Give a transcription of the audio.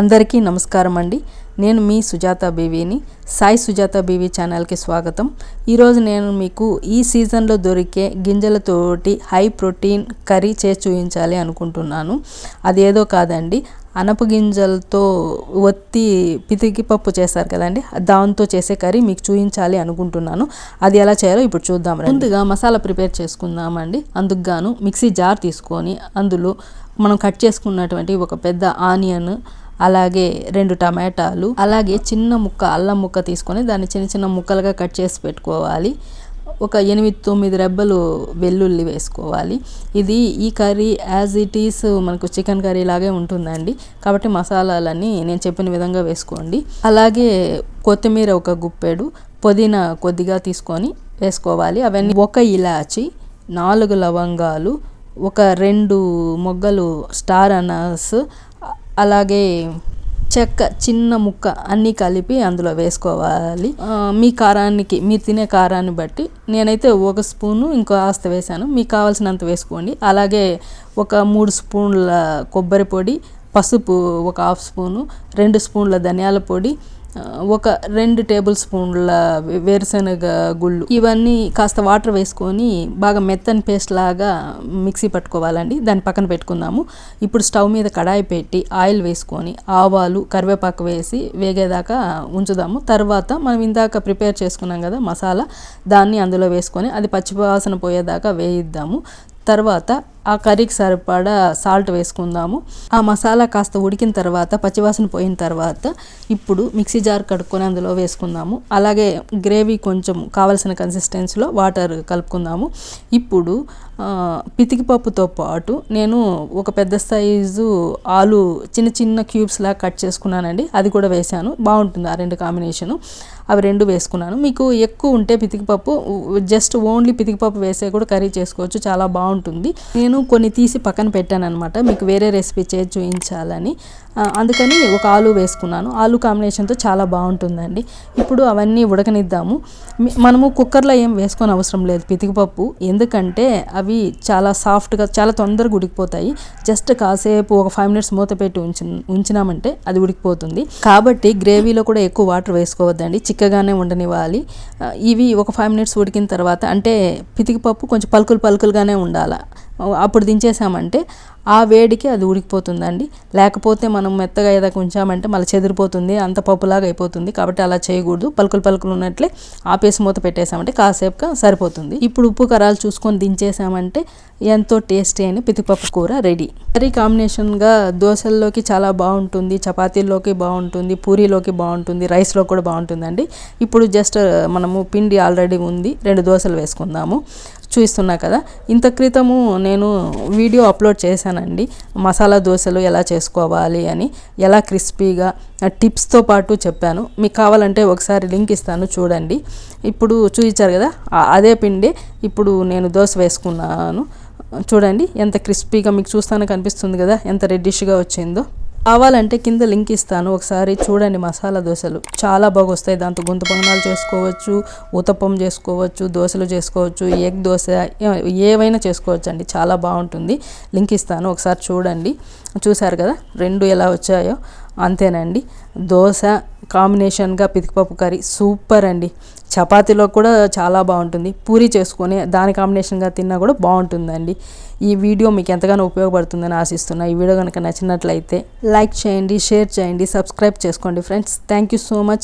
అందరికీ నమస్కారం అండి. నేను మీ సుజాత బీవీని. సాయి సుజాత బీవీ ఛానల్కి స్వాగతం. ఈరోజు నేను మీకు ఈ సీజన్లో దొరికే గింజలతోటి హై ప్రోటీన్ కర్రీ చేసి చూపించాలి అనుకుంటున్నాను. అదేదో కాదండి. అనప గింజలతో ఒత్తి పితికి పప్పు చేస్తారు కదండి. దాంతో చేసే కర్రీ మీకు చూపించాలి అనుకుంటున్నాను. అది ఎలా చేయాలో ఇప్పుడు చూద్దాం ముందుగా మసాలా ప్రిపేర్ చేసుకుందామండి. అందుకు గాను మిక్సీ జార్ తీసుకొని అందులో మనం కట్ చేసుకున్నటువంటి ఒక పెద్ద ఆనియన్ అలాగే రెండు టమాటాలు అలాగే చిన్న ముక్క అల్లం ముక్క తీసుకొని దాన్ని చిన్న చిన్న ముక్కలుగా కట్ చేసి పెట్టుకోవాలి. ఒక ఎనిమిది తొమ్మిది రెబ్బలు వెల్లుల్లి వేసుకోవాలి. ఇది ఈ కర్రీ యాజ్ ఇట్ ఈస్ మనకు చికెన్ కర్రీ లాగే ఉంటుందండి. కాబట్టి మసాలాలన్నీ నేను చెప్పిన విధంగా వేసుకోండి. అలాగే కొత్తిమీర ఒక గుప్పెడు పుదీనా కొద్దిగా తీసుకొని వేసుకోవాలి. అవన్నీ ఒక ఇలాచి నాలుగు లవంగాలు ఒక రెండు మొగ్గలు స్టార్ అనాస్ అలాగే చెక్క చిన్న ముక్క అన్నీ కలిపి అందులో వేసుకోవాలి. మీ కారానికి మీరు తినే కారాన్ని బట్టి నేనైతే ఒక స్పూను ఇంకో ఆస్త వేసాను మీకు కావాల్సినంత వేసుకోండి. అలాగే ఒక మూడు స్పూన్ల కొబ్బరి పొడి పసుపు ఒక హాఫ్ స్పూను రెండు స్పూన్ల ధనియాల పొడి ఒక రెండు టేబుల్ స్పూన్ల వేరుశనగ గుళ్ళు. ఇవన్నీ కాస్త వాటర్ వేసుకొని బాగా మెత్తని పేస్ట్ లాగా మిక్సీ పట్టుకోవాలండి. దాన్ని పక్కన పెట్టుకుందాము. ఇప్పుడు స్టవ్ మీద కడాయి పెట్టి ఆయిల్ వేసుకొని ఆవాలు కరివేపాకు వేసి వేగేదాకా ఉంచుదాము. తర్వాత మనం ఇందాక ప్రిపేర్ చేసుకున్నాం కదా మసాలా దాన్ని అందులో వేసుకొని అది పచ్చివాసన పోయేదాకా వేయిద్దాము. తర్వాత ఆ కర్రీకి సరిపడా సాల్ట్ వేసుకుందాము. ఆ మసాలా కాస్త ఉడికిన తర్వాత పచ్చివాసన పోయిన తర్వాత ఇప్పుడు మిక్సీ జార్ కడుక్కొని అందులో వేసుకుందాము. అలాగే గ్రేవీ కొంచెం కావలసిన కన్సిస్టెన్సీలో వాటర్ కలుపుకుందాము. ఇప్పుడు పితికిపప్పుతో పాటు నేను ఒక పెద్ద సైజు ఆలు చిన్న చిన్న క్యూబ్స్లా కట్ చేసుకున్నానండి. అది కూడా వేసాను బాగుంటుంది ఆ రెండు కాంబినేషను అవి రెండు వేసుకున్నాను. మీకు ఎక్కువ ఉంటే పితికిపప్పు జస్ట్ ఓన్లీ పితికిపప్పు వేసే కూడా కర్రీ చేసుకోవచ్చు. చాలా బాగుంటుంది. నేను నేను కొన్ని తీసి పక్కన పెట్టాను అనమాట మీకు వేరే రెసిపీ చేసి చూపించాలని. అందుకని ఒక ఆలు వేసుకున్నాను. ఆలు కాంబినేషన్తో చాలా బాగుంటుందండి. ఇప్పుడు అవన్నీ ఉడకనిద్దాము. మనము కుక్కర్లో ఏం వేసుకొని అవసరం లేదు. పితికిపప్పు. ఎందుకంటే అవి చాలా సాఫ్ట్గా చాలా తొందరగా ఉడికిపోతాయి. జస్ట్ కాసేపు ఒక ఫైవ్ మినిట్స్ మూత పెట్టి ఉంచి ఉంచినామంటే అది ఉడికిపోతుంది. కాబట్టి గ్రేవీలో కూడా ఎక్కువ వాటర్ వేసుకోవద్దండి. చిక్కగానే ఉండనివ్వాలి. ఇవి ఒక ఫైవ్ మినిట్స్ ఉడికిన తర్వాత అంటే పితికిపప్పు కొంచెం పలుకులు పలుకులుగానే ఉండాలి. అప్పుడు దించేసామంటే ఆ వేడికి అది ఉడికిపోతుందండి. లేకపోతే మనం మెత్తగా ఏదో ఉంచామంటే మళ్ళీ చెదిరిపోతుంది అంత పప్పులాగా అయిపోతుంది. కాబట్టి అలా చేయకూడదు. పలుకులు పలుకులు ఉన్నట్లే ఆపేసి మూత పెట్టేసామంటే కాసేపుగా సరిపోతుంది. ఇప్పుడు ఉప్పు కరాలు చూసుకొని దించేసామంటే ఎంతో టేస్టీ అయిన పితిపప్పు కూర రెడీ. కర్రీ కాంబినేషన్గా దోశల్లోకి చాలా బాగుంటుంది చపాతీల్లోకి బాగుంటుంది పూరీలోకి బాగుంటుంది రైస్లో కూడా బాగుంటుందండి. ఇప్పుడు జస్ట్ మనము పిండి ఆల్రెడీ ఉంది రెండు దోశలు వేసుకుందాము. చూస్తున్నా కదా ఇంత క్రితము నేను వీడియో అప్లోడ్ చేశాను. చేశానండి మసాలా దోశలు ఎలా చేసుకోవాలి అని ఎలా క్రిస్పీగా టిప్స్తో పాటు చెప్పాను. మీకు కావాలంటే ఒకసారి లింక్ ఇస్తాను చూడండి. ఇప్పుడు చూపించారు కదా అదే పిండి ఇప్పుడు నేను దోశ వేసుకున్నాను. చూడండి ఎంత క్రిస్పీగా మీకు చూస్తానే కనిపిస్తుంది కదా ఎంత రెడ్డిష్గా వచ్చిందో. కావాలంటే కింద లింక్ ఇస్తాను. ఒకసారి చూడండి మసాలా దోశలు. చాలా బాగా వస్తాయి దాంతో గుంత పొంగనాలు చేసుకోవచ్చు ఉతప్పం చేసుకోవచ్చు దోశలు చేసుకోవచ్చు ఎగ్ దోశ ఏవైనా చేసుకోవచ్చు అండి చాలా బాగుంటుంది. లింక్ ఇస్తాను. ఒకసారి చూడండి. చూశారు కదా? రెండు ఎలా వచ్చాయో. అంతేనండి. దోశ కాంబినేషన్గా పితికిపప్పు కర్రీ సూపర్ అండి. చపాతీలో కూడా చాలా బాగుంటుంది. పూరి చేసుకొని దాని కాంబినేషన్గా తిన్నా కూడా బాగుంటుందండి. ఈ వీడియో మీకు ఎంతగానో ఉపయోగపడుతుందని ఆశిస్తున్నా. ఈ వీడియో కనుక నచ్చినట్లయితే లైక్ చేయండి షేర్ చేయండి సబ్స్క్రైబ్ చేసుకోండి friends. Thank you so much.